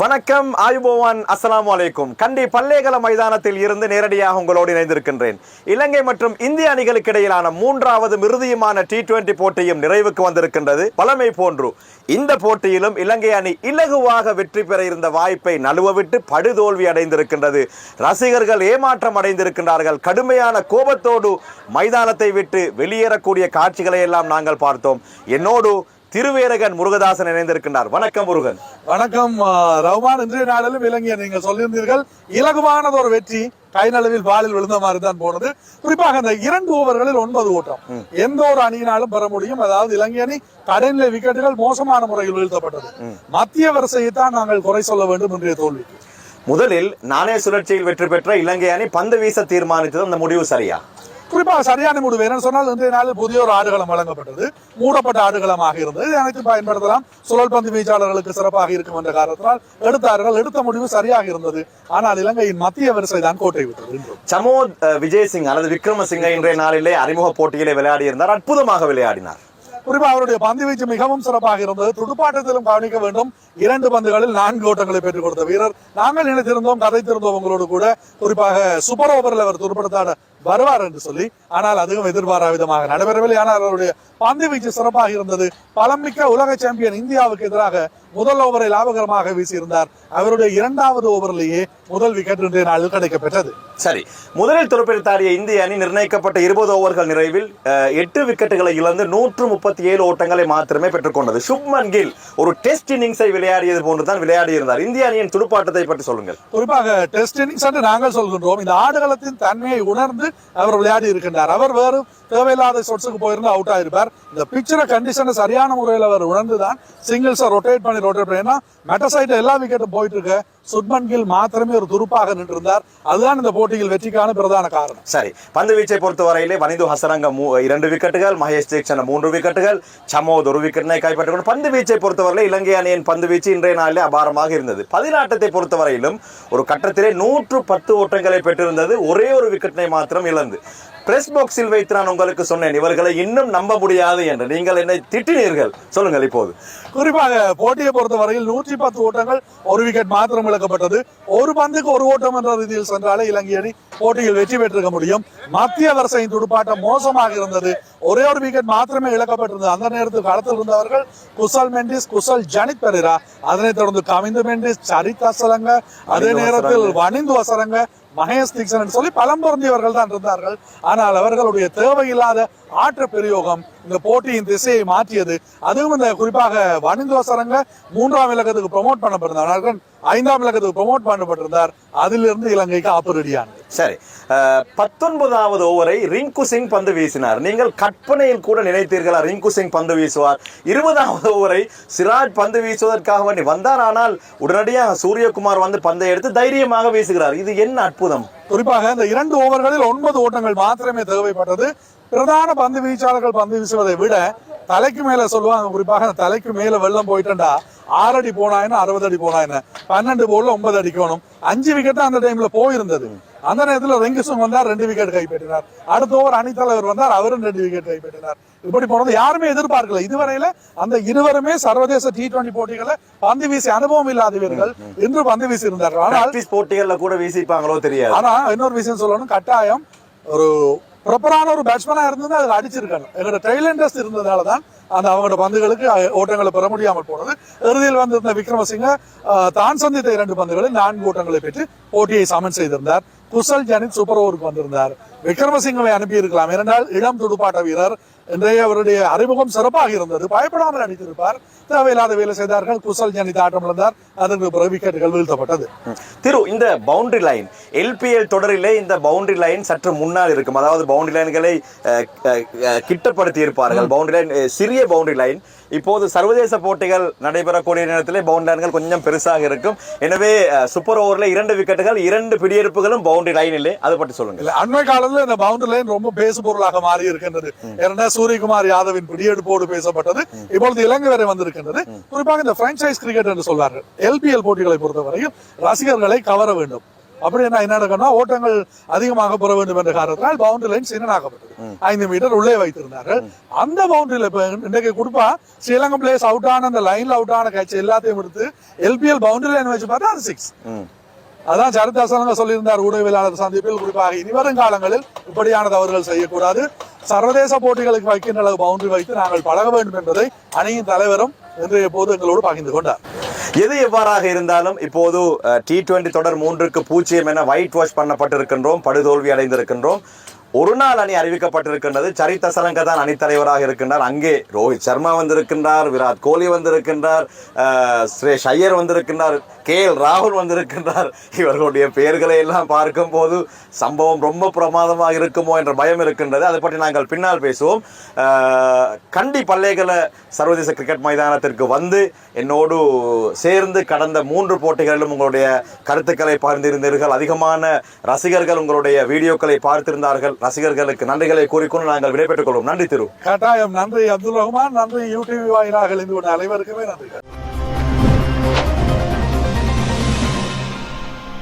வணக்கம் ஆயுபோவான். அஸ்லாம் அலைக்கும். கண்டி பல்லேகல மைதானத்தில் இருந்து நேரடியாக உங்களோடு இணைந்திருக்கின்றேன். இலங்கை மற்றும் இந்திய அணிகளுக்கு இடையிலான மூன்றாவது மிருதியுமான டி டுவெண்டி போட்டியும் நிறைவுக்கு வந்திருக்கின்றது. பழமை போன்று. இந்த போட்டியிலும் இலங்கை அணி இலகுவாக வெற்றி பெற இருந்த வாய்ப்பை நழுவவிட்டு படுதோல்வி அடைந்திருக்கின்றது. ரசிகர்கள் ஏமாற்றம் அடைந்திருக்கின்றார்கள். கடுமையான கோபத்தோடு மைதானத்தை விட்டு வெளியேறக்கூடிய காட்சிகளை எல்லாம் நாங்கள் பார்த்தோம். என்னோடு திருவேரகன் முருகதாசன் இணைந்திருக்கின்றார். வணக்கம் முருகன். வணக்கம் ஆ, ரஹ்மான் இன்றைய நாளிலும் இலங்கை நீங்கள் சொல்லியிருந்தீர்கள் இலகுவானது ஒரு வெற்றி கைநளவில் பாலில் விழுந்த மாதிரி தான் போனது. குறிப்பாக அந்த இரண்டு ஓவர்களில் ஒன்பது ஓட்டம். எந்த ஒரு அணியினாலும் பெற முடியும். அதாவது இலங்கை அணி கடைநிலை விக்கெட்டுகள் மோசமான முறையில் வீழ்த்தப்பட்டது. மத்திய வரிசையை தான் நாங்கள் குறை சொல்ல வேண்டும் இன்றைய தோல்விக்கு முதலில் நாணய சுழற்சியில் வெற்றி பெற்ற இலங்கை அணி பந்து வீச தீர்மானித்தது. அந்த முடிவு சரியா? குறிப்பாக சரியான முடிவு என்னன்னு சொன்னால் இன்றைய நாளில் புதிய ஒரு ஆடுகளம் வழங்கப்பட்டது. மூடப்பட்ட ஆடுகளமாக இருந்தது. இதை அனைத்தும் பயன்படுத்தலாம். சுழல் பந்து வீச்சாளர்களுக்கு சிறப்பாக இருக்கும் என்ற காரணத்தினால் எடுத்தார்கள். எடுத்த முடிவு சரியாக இருந்தது. ஆனால் இலங்கையின் மத்திய வரிசை தான் கோட்டை விட்டது. இன்றும் சமோத் அஹ், விஜயசிங் அல்லது விக்ரமசிங்க இன்றைய நாளிலே அறிமுக போட்டியிலே விளையாடி இருந்தார் அற்புதமாக விளையாடினார். குறிப்பாக அவருடைய பந்து வீச்சு மிகவும் சிறப்பாக இருந்தது. துடுப்பாட்டத்திலும் கவனிக்க வேண்டும். இரண்டு பந்துகளில் நான்கு ஓட்டங்களை பெற்றுக் கொடுத்த வீரர். நாங்கள் நினைத்திருந்தோம் கதைத்திருந்தோம் உங்களோடு கூட. குறிப்பாக சூப்பர் ஓவரில் அவர் துடுப்படுத்தாட வருவார் என்று சொல்லி ஆனால் அதுவும் எதிர்பாரா விதமாக நடைபெறவில்லை. ஆனால் அவருடைய பந்து வீச்சு சிறப்பாக இருந்தது. பலமிக்க உலக சாம்பியன் இந்தியாவுக்கு எதிராக முதல் ஓவரை லாபகரமாக வீசியிருந்தார். அவருடைய இரண்டாவது ஓவரிலேயே முதல் விக்கெட் இன்றைய நாளில் கிடைக்கப்பெற்றது. சரி முதலில் துடுப்பெடுத்தாடிய இந்திய அணி நிர்ணயிக்கப்பட்ட இருபது ஓவர்கள் நிறைவில் எட்டு விக்கெட்டுகளை இழந்து நூற்று முப்பத்தி ஏழு ஓட்டங்களை மாத்திரமே பெற்றுக்கொண்டது சுப்மன் கில் ஒரு டெஸ்ட் இன்னிங்ஸை விளையாடியது போன்றுதான் விளையாடி இருந்தார் இந்திய அணியின் துடுப்பாட்டத்தை பற்றி சொல்லுங்கள். குறிப்பாக டெஸ்ட் இன்னிங்ஸ் என்று நாங்கள் சொல்கின்றோம். இந்த ஆடுகளத்தின் தன்மையை உணர்ந்து அவர் விளையாடி இருக்கின்றார். அவர் வேறு தேவையில்லாத ஷாட்ஸுக்கு போயிருந்து அவுட் ஆயிருப்பார். இந்த பிக்சர கண்டிஷனை சரியான முறையில் அவர் உணர்ந்துதான் சிங்கிள்ஸை ரொட்டேட் பண்ணி ரொட்டேட் ரோட்டேட் ஏன்னா மெட்டசைட் எல்லா விக்கெட்டும் போயிட்டு இருக்கு சுட்மன் கில் மாத்திரமே ஒரு துருப்பாக நின்றிருந்தார். அதுதான் இந்த போட்டியில் வெற்றிக்கான பிரதான காரணம். சரி பந்து வீச்சை பொறுத்தவரையிலே வனிது ஹசரங்க இரண்டு விக்கெட்டுகள் மகேஷ் தீக்ஷண மூன்று விக்கெட்டுகள் சமோத் ஒரு விக்கெட்டினை கைப்பற்றிக் பந்து வீச்சை பொறுத்தவரையில் இலங்கை அணியின் பந்து வீச்சு இன்றைய நாளிலே அபாரமாக இருந்தது. பதினாட்டத்தை பொறுத்தவரையிலும் ஒரு கட்டத்திலே நூற்று பத்து ஓட்டங்களை பெற்றிருந்தது. ஒரே ஒரு விக்கெட்டினை மாத்திரம் இழந்து. பிரஸ் பாக்ஸில் வைத்து நான் உங்களுக்கு சொன்னேன். இவர்களை இன்னும் நம்ப முடியாது என்று. நீங்கள் என்னை திட்டினீர்கள். சொல்லுங்கள் இப்போது. குறிப்பாக போட்டியை பொறுத்தவரையில் நூற்றி பத்து ஓட்டங்கள் ஒரு விக்கெட் மாத்திரம் இழக்கப்பட்டது. ஒரு பந்துக்கு ஒரு ஓட்டம் என்ற ரீதியில் சென்றாலே இலங்கை அணி போட்டியில் வெற்றி பெற்றிருக்க முடியும். மத்திய வரிசையின் துடுப்பாட்டம் மோசமாக இருந்தது. ஒரே ஒரு விக்கெட் மாத்திரமே இழக்கப்பட்டிருந்தது. அந்த நேரத்தில் களத்தில் இருந்தவர்கள் குசல் மெண்டிஸ் குசல் ஜனித் பெரேரா. அதனைத் தொடர்ந்து கவிந்து மெண்டிஸ் சரித் அசலங்க அதே நேரத்தில். வனிந்து வசரங்க மகேஷ் தீக்ஷன் என்று சொல்லி பலம் பொருந்தியவர்கள் தான் இருந்தார்கள். ஆனால் அவர்களுடைய தேவையில்லாத ஆற்ற பிரயோகம் இந்த போட்டியின் திசையை மாற்றியது. அதுவும் இந்த குறிப்பாக வனிந்து வசரங்க மூன்றாம் இலக்கத்துக்கு ப்ரொமோட் பண்ணப்பட்டிருந்தார். ஐந்தாம் இலக்கத்துக்கு ப்ரொமோட் பண்ணப்பட்டிருந்தார். அதிலிருந்து இலங்கைக்கு ஆப்பு ரெடியானது. சரி. பத்தொன்பதாவது ஓவரை ரிங்கு சிங் பந்து வீசினார். நீங்கள் கற்பனையில் கூட நினைத்தீர்களா ரிங்கு சிங் பந்து வீசுவார்? இருபதாவது ஓவரை சிராஜ் பந்து வீசுவதற்காக வேண்டி வந்தார். ஆனால் உடனடியாக சூரியகுமார் வந்து பந்தை எடுத்து தைரியமாக வீசுகிறார். இது என்ன அற்புதம்? குறிப்பாக இந்த இரண்டு ஓவர்களில் ஒன்பது ஓட்டங்கள் மாத்திரமே தேவைப்பட்டது. பிரதான பந்து வீச்சாளர்கள் பந்து வீசுவதை விட தலைக்கு மேல சொல்லுவாங்க. குறிப்பாக தலைக்கு மேல வெள்ளம் போயிட்டா ஆறு அடி போனாயினா அறுபது அடி போனாயின பன்னெண்டு போல ஒன்பது அடிக்கணும் அஞ்சு விக்கெட் அந்த டைம்ல போயிருந்தது. அந்த நேரத்துல ரெங்கிசும் வந்தார் ரெண்டு விக்கெட் கைப்பற்றினார். அடுத்த ஓவர் அணித்தலைவர் வந்தார் அவரும் ரெண்டு விக்கெட் கைப்பற்றினார். இப்படி போனது யாருமே எதிர்பார்க்கல. இதுவரையில அந்த இருவருமே சர்வதேச டி டுவெண்டி போட்டிகளை பந்து வீசி அனுபவம் இல்லாதவர்கள் இன்று பந்து வீசி இருந்தார்கள் ஆனால் போட்டிகள்ல கூட வீசிப்பாங்களோ தெரியாது. ஆனா இன்னொரு விஷயம் சொல்லணும். கட்டாயம் ஒரு ப்ராப்பரான ஒரு பேட்ஸ்மேனாக இருந்தது அதில் அடிச்சிருக்காங்க எங்களோட டைலண்டர்ஸ் இருந்ததால தான் அந்த அவங்களோட பந்துகளுக்கு ஓட்டங்களை பெற முடியாமல் போனது. இறுதியில் வந்திருந்த விக்ரமசிங்க தான் சந்தித்த இரண்டு பந்துகளில் நான்கு ஓட்டங்களை பெற்று போட்டியை சமன் செய்திருந்தார். குசல் ஜனித் சூப்பர் ஓவருக்கு வந்திருந்தார். விக்ரமசிங்கவை அனுப்பி இருக்கலாம் ஏனென்றால் இளம் துடுப்பாட்ட வீரர். இன்றைய அவருடைய அறிமுகம் சிறப்பாக இருந்தது. பயப்படாமல் அடித்திருப்பார். தேவையில்லாத வேலை செய்தார்கள். குசல் ஜனித் ஆட்டம் இழந்தார். அதற்கு பிறகு விக்கெட்டுகள் வீழ்த்தப்பட்டது. திரு இந்த பவுண்டரி லைன் எல்பிஎல் தொடரிலே இந்த பவுண்டரி லைன் சற்று முன்னால் இருக்கும். அதாவது பவுண்டரி லைன்களை கிட்டப்படுத்தி இருப்பார்கள் பவுண்டரி லைன் சிறிய பவுண்டரி லைன் இப்போது சர்வதேச போட்டிகள் நடைபெறக்கூடிய நேரத்திலே பவுண்டரி லைன்கள் கொஞ்சம் பெருசாக இருக்கும். எனவே சூப்பர் ஓவர்ல இரண்டு விக்கெட்டுகள் இரண்டு பிடியெடுப்புகளும் பவுண்டரி லைனிலே அதை பற்றி சொல்லுங்க இல்ல அண்மை காலத்துல இந்த பவுண்டரி லைன் ரொம்ப பேசு பொருளாக மாறி இருக்கின்றது. ஏன்னா சூரியகுமார் யாதவின் பிடியெடுப்போடு பேசப்பட்டது இப்பொழுது இலங்கை வரை வந்திருக்கின்றது. குறிப்பாக இந்த பிரான்சைஸ் கிரிக்கெட் என்று சொல்வார்கள். எல்பிஎல் போட்டிகளை பொறுத்தவரையில் ரசிகர்களை கவர வேண்டும். அப்படி என்ன என்ன நடக்கணும் ஓட்டங்கள் அதிகமாக பெற வேண்டும் என்ற காரணத்தினால் பவுண்டரி லைன் சின்னனாக்கப்பட்டது. ஐந்து மீட்டர் உள்ளே வைத்திருந்தார்கள். அந்த பவுண்டரியில இப்ப இன்றைக்கு கொடுப்பா ஸ்ரீலங்கா பிளேஸ் அவுட் ஆன அந்த லைன்ல அவுட் ஆன கேட்ச் எல்லாத்தையும் எடுத்து எல்பிஎல் பவுண்டரி லைன் வச்சு பார்த்தா அது சிக்ஸ். அதான் சரிதாசனங்க சொல்லியிருந்தார் ஊடகவியலாளர் சந்திப்பில் குறிப்பாக இனிவரும் காலங்களில் இப்படியான தவறுகள் செய்யக்கூடாது. சர்வதேச போட்டிகளுக்கு வைக்கின்ற அளவு பவுண்டரி வைத்து நாங்கள் பழக வேண்டும் என்பதை அணியின் தலைவரும் என்று எப்போது எங்களோடு பகிர்ந்து கொண்டார். எது எவ்வாறாக இருந்தாலும் இப்போது டி டுவெண்டி தொடர் மூன்றுக்கு பூஜ்ஜியம் என ஒயிட் வாஷ் பண்ணப்பட்டிருக்கின்றோம் படுதோல்வி அடைந்திருக்கின்றோம். ஒரு நாள் அணி அறிவிக்கப்பட்டிருக்கின்றது. சரித்த அசலங்க தான் அணித்தலைவராக இருக்கின்றார். அங்கே ரோஹித் சர்மா வந்திருக்கின்றார் விராட் கோலி வந்திருக்கின்றார் சுரேஷ் ஸ்ரேஷ் ஐயர் வந்திருக்கின்றார் கே எல் ராகுல் வந்திருக்கின்றார். இவர்களுடைய பெயர்களை எல்லாம் பார்க்கும் போது சம்பவம் ரொம்ப பிரமாதமாக இருக்குமோ என்ற பயம் இருக்கின்றது. அதை பற்றி நாங்கள் பின்னால் பேசுவோம். கண்டி பல்லேகல சர்வதேச கிரிக்கெட் மைதானத்திற்கு வந்து என்னோடு சேர்ந்து கடந்த மூன்று போட்டிகளிலும் உங்களுடைய கருத்துக்களை பகிர்ந்திருந்தீர்கள். அதிகமான ரசிகர்கள் உங்களுடைய வீடியோக்களை பார்த்திருந்தார்கள். ரசிகர்களுக்கு நன்றிகளை கூறிக்கொண்டு நாங்கள் விடைபெற்றுக் கொள்வோம். நன்றி திரு. கட்டாயம். நன்றி அப்துல் ரஹ்மான். நன்றி யூடிவி வாயிலாக இருந்து அனைவருக்குமே நன்றி